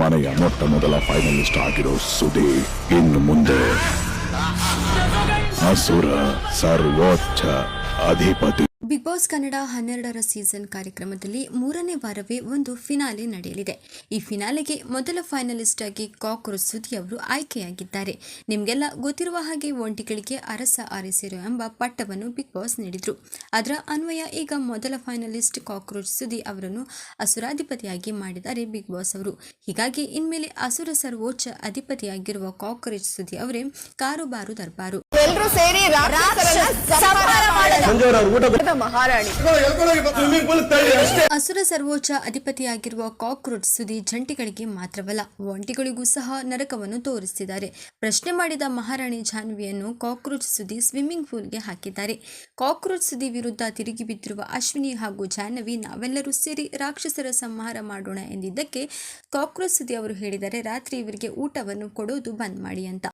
ಮನೆಯ ಮೊಟ್ಟ ಮೊದಲ ಫೈನಲಿಸ್ಟ್ ಆಗಿರೋ ಸುದಿ ಇನ್ನು ಮುಂದೆ ಅಸುರ ಸರ್ವೋಚ್ಚ ಅಧಿಪತಿ. ಬಿಗ್ ಬಾಸ್ ಕನ್ನಡ ಹನ್ನೆರಡರ ಸೀಸನ್ ಕಾರ್ಯಕ್ರಮದಲ್ಲಿ ಮೂರನೇ ವಾರವೇ ಒಂದು ಫಿನಾಲೆ ನಡೆಯಲಿದೆ. ಈ ಫಿನಾಲೆಗೆ ಮೊದಲ ಫೈನಲಿಸ್ಟ್ ಆಗಿ ಕಾಕ್ರೋಚ್ ಸುದ್ದಿ ಅವರು ಆಯ್ಕೆಯಾಗಿದ್ದಾರೆ. ನಿಮಗೆಲ್ಲ ಗೊತ್ತಿರುವ ಹಾಗೆ ಒಂಟಿಗಳಿಗೆ ಅರಸ ಆರಿಸಿರು ಎಂಬ ಪಟ್ಟವನ್ನು ಬಿಗ್ ಬಾಸ್ ನೀಡಿದರು. ಅದರ ಅನ್ವಯ ಈಗ ಮೊದಲ ಫೈನಲಿಸ್ಟ್ ಕಾಕ್ರೋಚ್ ಸುದ್ದಿ ಅವರನ್ನು ಅಸುರಾಧಿಪತಿಯಾಗಿ ಮಾಡಿದ್ದಾರೆ ಬಿಗ್ ಬಾಸ್ ಅವರು. ಹೀಗಾಗಿ ಇನ್ಮೇಲೆ ಅಸುರ ಸರ್ವೋಚ್ಚ ಅಧಿಪತಿಯಾಗಿರುವ ಕಾಕ್ರೋಚ್ ಸುದ್ದಿ ಅವರೇ ಕಾರುಬಾರು ದರ್ಬಾರು. ಎಲ್ಲರೂ ಸೇರಿ ಅಸುರ ಸರ್ವೋಚ್ಚ ಅಧಿಪತಿಯಾಗಿರುವ ಕಾಕ್ರೋಚ್ ಸುದಿ ಜಂಟಿಗಳಿಗೆ ಮಾತ್ರವಲ್ಲ ಒಂಟಿಗಳಿಗೂ ಸಹ ನರಕವನ್ನು ತೋರಿಸಿದ್ದಾರೆ ಪ್ರಶ್ನೆ ಮಾಡಿದ ಮಹಾರಾಣಿ ಜಾನ್ವಿಯನ್ನು ಕಾಕ್ರೋಚ್ ಸುದಿ ಸ್ವಿಮ್ಮಿಂಗ್ ಪೂಲ್ಗೆ ಹಾಕಿದ್ದಾರೆ. ಕಾಕ್ರೋಚ್ ಸುದಿ ವಿರುದ್ಧ ತಿರುಗಿ ಬಿದ್ದಿರುವ ಅಶ್ವಿನಿ ಹಾಗೂ ಜಾಹ್ನವಿ ನಾವೆಲ್ಲರೂ ಸೇರಿ ರಾಕ್ಷಸರ ಸಂಹಾರ ಮಾಡೋಣ ಎಂದಿದ್ದಕ್ಕೆ ಕಾಕ್ರೋಚ್ ಸುದಿ ಅವರು ಹೇಳಿದರೆ ರಾತ್ರಿ ಇವರಿಗೆ ಊಟವನ್ನು ಕೊಡೋದು ಬಂದ್ ಮಾಡಿ ಅಂತ.